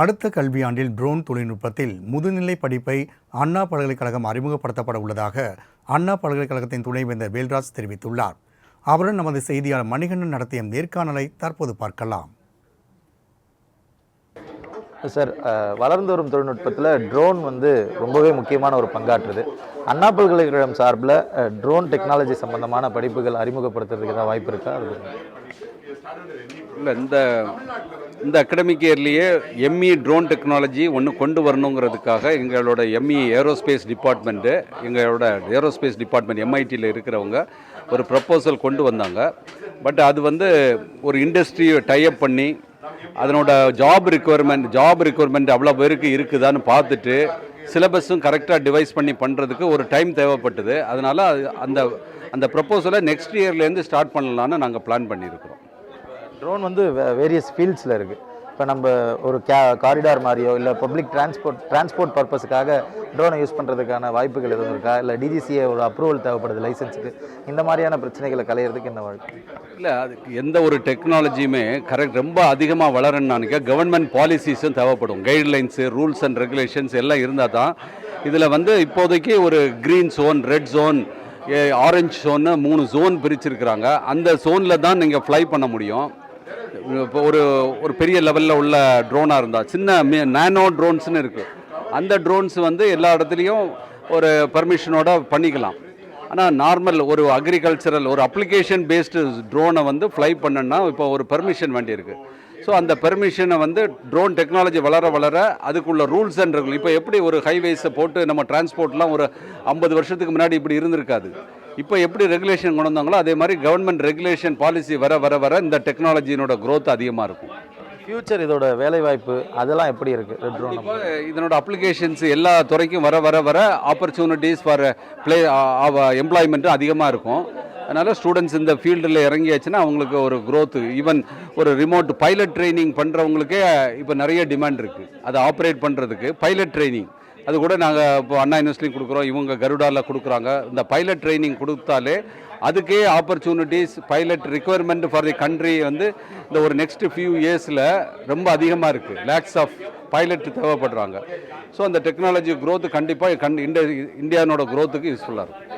அடுத்த கல்வியாண்டில் ட்ரோன் தொழில்நுட்பத்தில் முதுநிலை படிப்பை அண்ணா பல்கலைக்கழகம் அறிமுகப்படுத்தப்பட உள்ளதாக அண்ணா பல்கலைக்கழகத்தின் துணைவேந்தர் வேல்ராஜ் தெரிவித்துள்ளார். அவருடன் நமது செய்தியாளர் மணிகண்டன் நடத்திய நேர்காணலை தற்போது பார்க்கலாம். சார் வளர்ந்து வரும் தொழில்நுட்பத்தில் ட்ரோன் வந்து ரொம்பவே முக்கியமான ஒரு பங்காற்றுது. அண்ணா பல்கலைக்கழகம் சார்பில் ட்ரோன் டெக்னாலஜி சம்பந்தமான படிப்புகள் அறிமுகப்படுத்துறதுக்கு ஏதாவது வாய்ப்பு இருக்கா? அது இல்லை இந்த இந்த அகடமிக் இயர்லேயே எம்இ ட்ரோன் டெக்னாலஜி ஒன்று கொண்டு வரணுங்கிறதுக்காக எங்களோட எம்இ ஏரோஸ்பேஸ் டிபார்ட்மெண்ட்டு எங்களோட ஏரோஸ்பேஸ் டிபார்ட்மெண்ட் எம்ஐடியில் இருக்கிறவங்க ஒரு ப்ரப்போசல் கொண்டு வந்தாங்க. பட் அது வந்து ஒரு இண்டஸ்ட்ரியை டைப் பண்ணி அதனோட ஜாப் ரிக்குவயர்மெண்ட் ஜாப் ரிக்குவயர்மெண்ட் அவ்வளோ பேருக்கு இருக்குதான்னு பார்த்துட்டு சிலபஸும் கரெக்டாக டிவைஸ் பண்ணி பண்ணுறதுக்கு ஒரு டைம் தேவைப்பட்டது. அதனால் அந்த அந்த ப்ரப்போசலை நெக்ஸ்ட் இயர்லேருந்து ஸ்டார்ட் பண்ணலான்னு நாங்கள் பிளான் பண்ணியிருக்கிறோம் ட்ரோன் வந்து வேரியஸ் ஃபீல்ட்ஸில் இருக்குது இப்போ நம்ம ஒரு கே காரிடார் மாதிரியோ இல்லை பப்ளிக் டிரான்ஸ்போர்ட் டிரான்ஸ்போர்ட் பர்பஸுக்காக ட்ரோனை யூஸ் பண்ணுறதுக்கான வாய்ப்புகள் எதுவும் இருக்கா? இல்லை டிஜிசிஏ ஒரு அப்ரூவல் தேவைப்படுது லைசன்ஸுக்கு இந்த மாதிரியான பிரச்சனைகளை களையிறதுக்கு என்ன வாழ்க்கை இல்லை அதுக்கு எந்த ஒரு டெக்னாலஜியுமே கரெக்ட் ரொம்ப அதிகமாக வளரணும்னானிக்க கவர்மெண்ட் பாலிசிஸும் தேவைப்படும். கைட்லைன்ஸு ரூல்ஸ் அண்ட் ரெகுலேஷன்ஸ் எல்லாம் இருந்தால் தான் இதில் வந்து இப்போதைக்கு ஒரு green zone red zone orange ஜோன்னு மூணு ஜோன் பிரிச்சிருக்கிறாங்க. அந்த ஜோனில் தான் நீங்கள் ஃப்ளை பண்ண முடியும். இப்போ ஒரு ஒரு பெரிய லெவலில் உள்ள ட்ரோனாக இருந்தால் சின்ன நேனோ ட்ரோன்ஸ்னு இருக்குது அந்த ட்ரோன்ஸ் வந்து எல்லா இடத்துலையும் ஒரு பர்மிஷனோட பண்ணிக்கலாம். ஆனால் நார்மல் ஒரு அக்ரிகல்ச்சரல் ஒரு அப்ளிகேஷன் பேஸ்டு ட்ரோனை வந்து ஃப்ளை பண்ணணும்னா இப்போ ஒரு பெர்மிஷன் வேண்டியிருக்கு. ஸோ அந்த பெர்மிஷனை வந்து ட்ரோன் டெக்னாலஜி வளர வளர அதுக்குள்ள ரூல்ஸ் அண்ட் ரெகுலேஷன் இப்போ எப்படி ஒரு ஹைவேஸை போட்டு நம்ம டிரான்ஸ்போர்ட்லாம் ஒரு ஐம்பது வருஷத்துக்கு முன்னாடி இப்படி இருந்திருக்காது. இப்போ எப்படி ரெகுலேஷன் கொண்டு வந்தாங்களோ அதே மாதிரி கவர்மெண்ட் ரெகுலேஷன் பாலிசி வர வர வர இந்த டெக்னாலஜியினோட growth அதிகமாக இருக்கும். ஃப்யூச்சர் இதோட வேலைவாய்ப்பு அதெல்லாம் எப்படி இருக்குது ட்ரோன் இதனோட அப்ளிகேஷன்ஸ் எல்லா துறைக்கும் வர வர வர ஆப்பர்ச்சுனிட்டிஸ் ஃபார் ப்ளே எம்ப்ளாய்மெண்ட்டும் அதிகமாக இருக்கும். அதனால் ஸ்டூடெண்ட்ஸ் இந்த ஃபீல்டில் இறங்கியாச்சுன்னா அவங்களுக்கு ஒரு growth ஈவன் ஒரு ரிமோட் பைலட் ட்ரைனிங் பண்ணுறவங்களுக்கே இப்போ நிறைய டிமாண்ட் இருக்குது அதை ஆப்ரேட் பண்ணுறதுக்கு பைலட் ட்ரைனிங் அது கூட நாங்கள் இப்போ அண்ணா யூனிவர்சிட்டியும் கொடுக்குறோம். இவங்க கருடாவில் கொடுக்குறாங்க. இந்த பைலட் ட்ரைனிங் கொடுத்தாலே அதுக்கே opportunities pilot requirement for the country வந்து இந்த ஒரு நெக்ஸ்ட் ஃபியூ இயர்ஸில் ரொம்ப அதிகமாக இருக்குது லேக்ஸ் ஆஃப் பைலட் தேவைப்படுறாங்க. ஸோ அந்த டெக்னாலஜி க்ரோத்து கண்டிப்பாக கண் இந்தியா இந்தியானோட க்ரோத்துக்கு யூஸ்ஃபுல்லாக இருக்கும்.